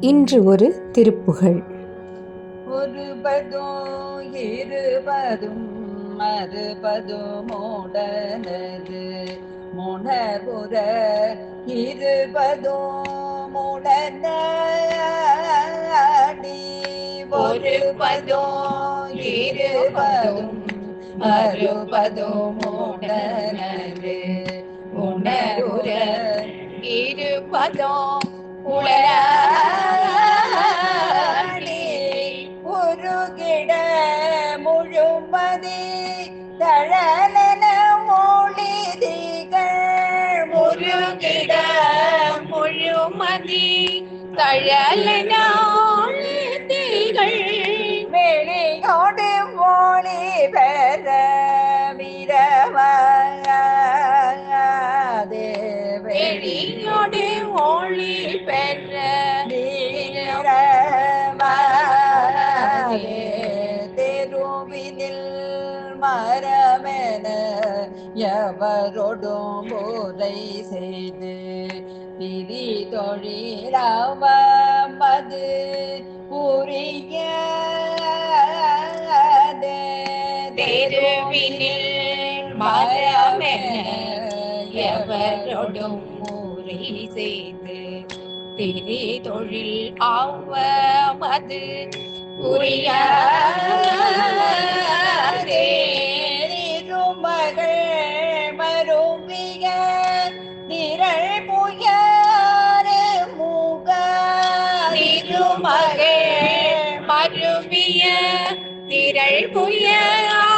இன்று ஒரு திருப்புகழ். ஒருபதும் இருபதும் மறுபதும் உடனது முனபுற இருபதும் உடனடி ஒருபதும் இருபதும் அறுபதும் உடனது உணருற இருபதும் உளராடி முழுமதி தழலன மொழிதிகள். முருகிட முழுமதி தழலன மொழிதிகள். வெளியோடு மொழி பெற விரவாதே வெளியோடு மொழி பெற எவரொடும் போதை செய்து பிரி தொழிலவது புரிய தெருவினில் மரமென எவரொடும் ஊரை செய்து திரி தொழில் ஆவது புரியாதே. மகே மருவிய திரள் புயலா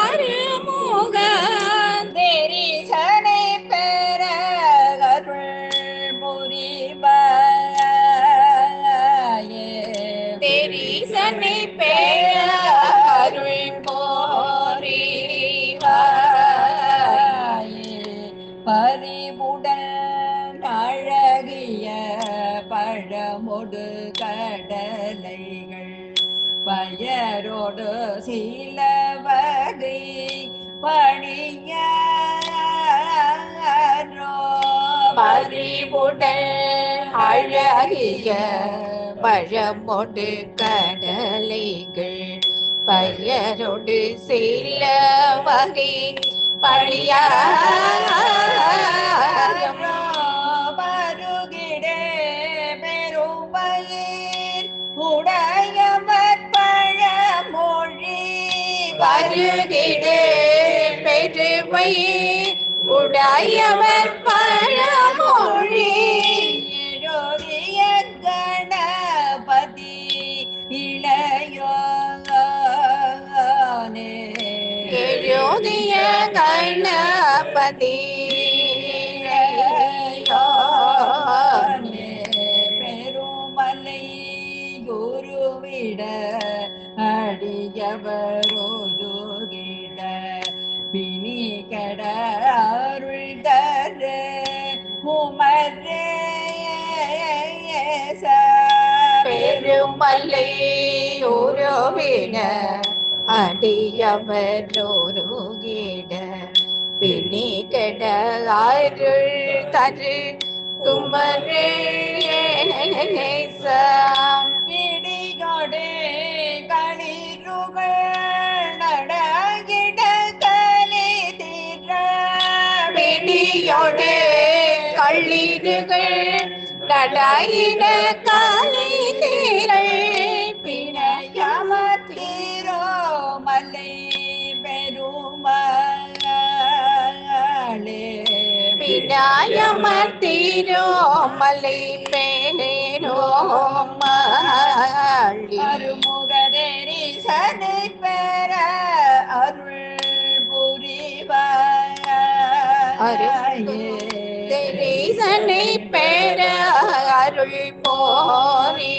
பழமொடு கடலைகள் பயரோடு சில வகை பணியாரோ அழகிய பழமொடு கடலைகள் பயரோடு சில வகை பழியா வருகிடே பெருமையில் உடையவர் பழமொழி எழுதிய கணபதி இளையோனே. எழுதிய கணபதி பெருமலை குருவிட அடியவர் ஒருகிட பிணி கட அருள் தர உமரே பெருமலை உருவிட அடியவர் ஒருகிட பிணி கட அருள் தரு குமரே பிடிகொடு களிருகள் കളിയോടെ കള്ളിരുകൾ കടയിട കാലി തീരൾ പിണയമീരോ മലൈ പെരുമളേ പിണയമീരോ മലൈ പേരോ മരുമോ பெற அருள் போரிவாயே